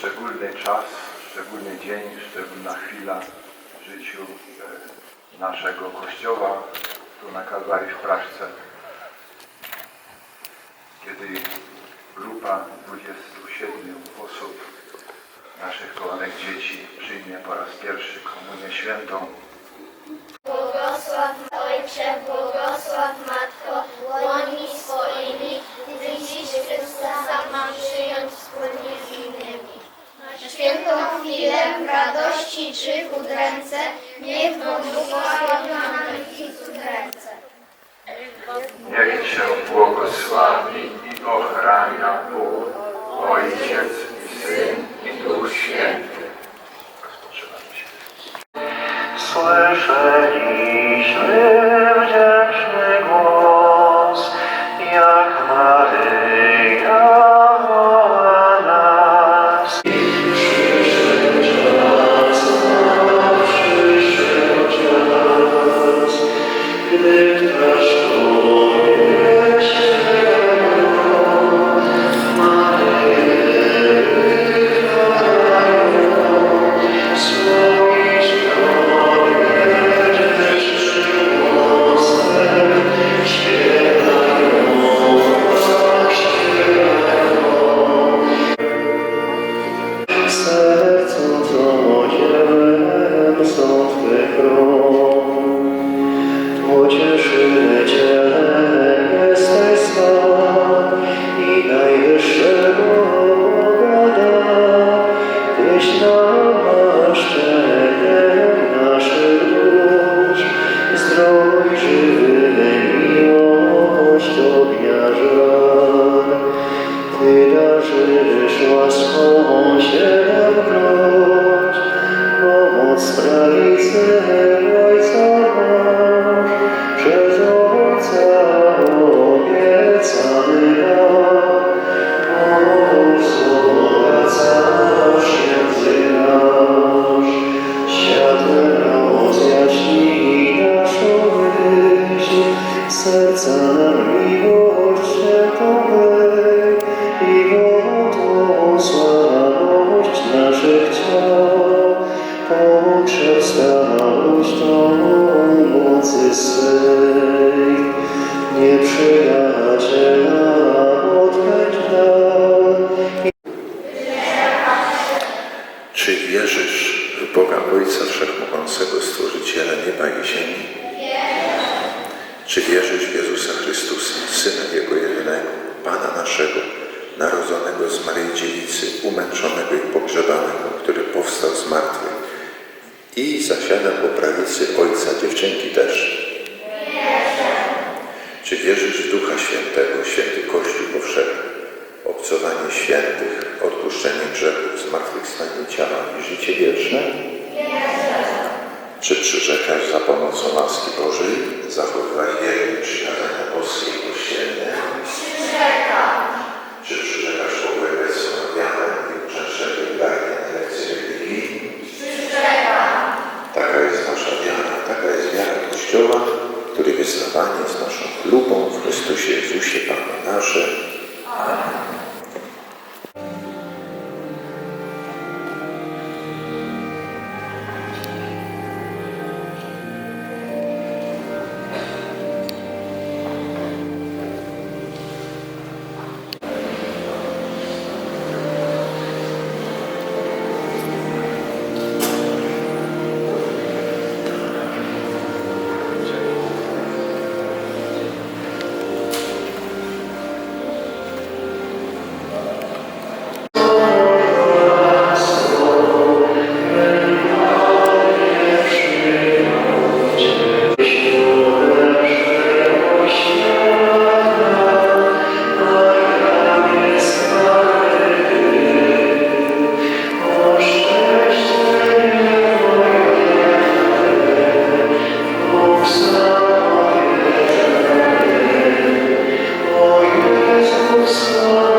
szczególny czas, szczególny dzień, szczególna chwila w życiu e, naszego Kościoła tu na Kalwarii w Praszce, kiedy grupa 27 osób, naszych kochanych dzieci, przyjmie po raz pierwszy komunię świętą. Bóg, Ojciec i Syn naszych ciał, pokrzew stałość tą mocy swej, nieprzyjaciela odpędź nam Czy wierzysz w Boga Ojca Wszechmogącego, Stworzyciela nieba i ziemi? Czy wierzysz w Jezusa Chrystusa, Syna Jego jedynego, Pana naszego, narodzonego z Maryi Dziewicy, umęczonego i pogrzebanego, który powstał z martwych i zasiada po prawicy Ojca dziewczynki też? Czy wierzysz w Ducha Świętego, Święty Kościół powszechny, obcowanie świętych, odpuszczenie grzechów, zmartwychwstanie ciała i życie wieczne? Czy przyrzekasz za pomocą łaski Bożej zachowywać wierne przykazania boskie i kościelne? Czy przyrzekasz obłębać swoją wiarę i uczęszczać regularnie na lekcje religii? Taka jest nasza wiara, taka jest wiara Kościoła, który wyznawany jest naszą chlubą w Chrystusie Jezusie Panie nasze. I Deus.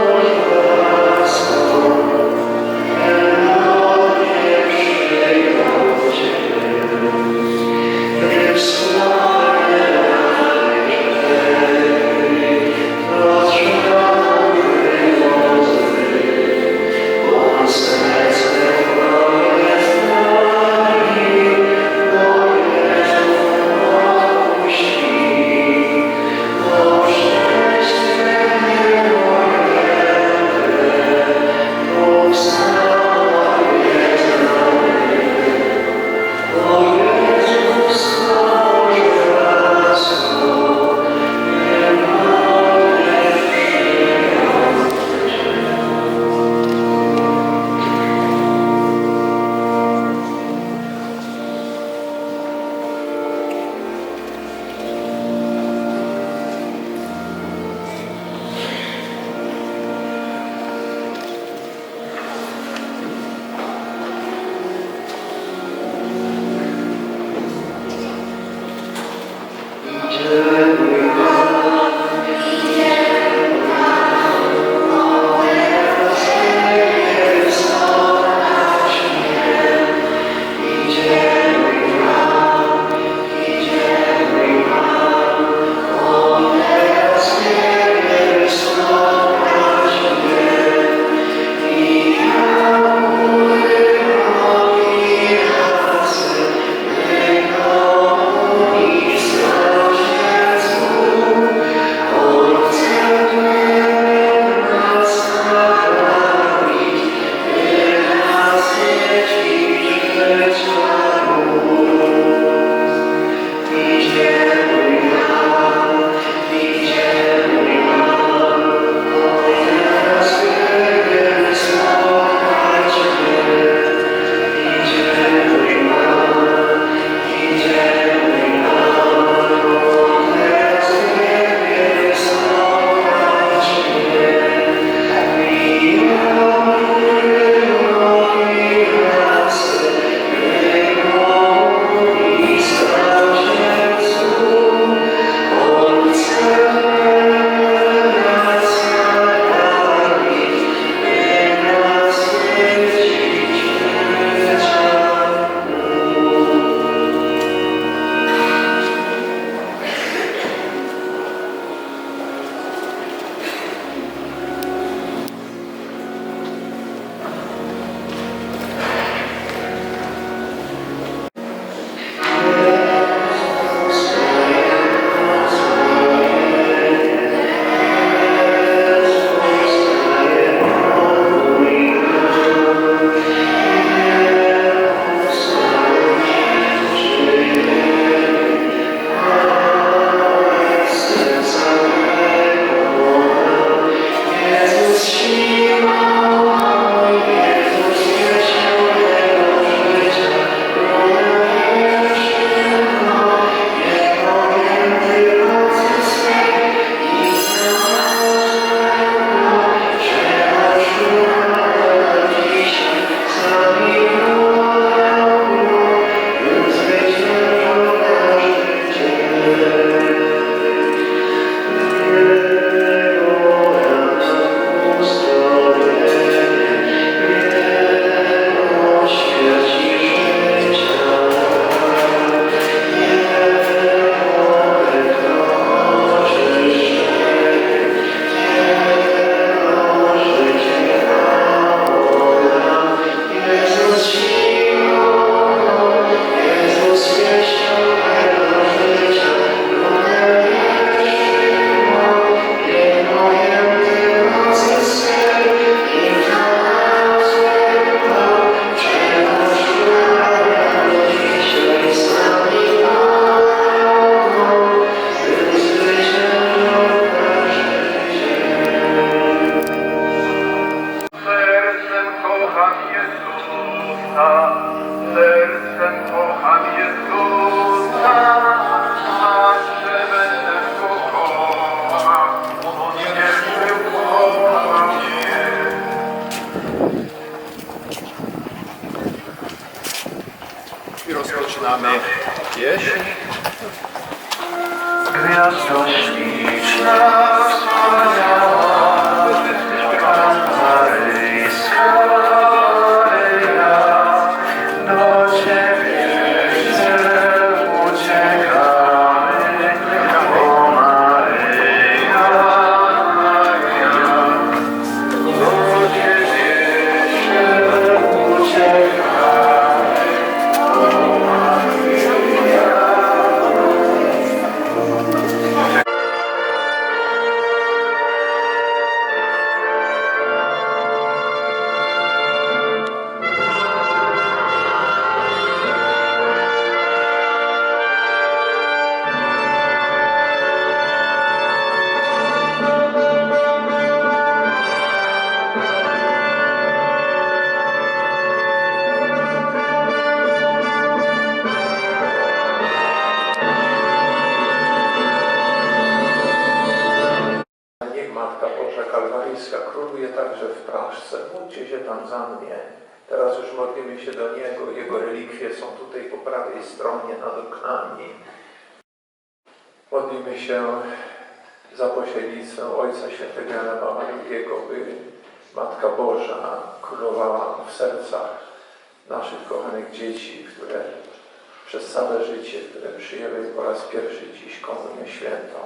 podcast. Są tutaj po prawej stronie nad oknami. Modlimy się za pośrednictwem Ojca Świętego Jana Pawła II, by Matka Boża królowała w sercach naszych kochanych dzieci, które przez całe życie, które przyjęły po raz pierwszy dziś Komunię Świętą,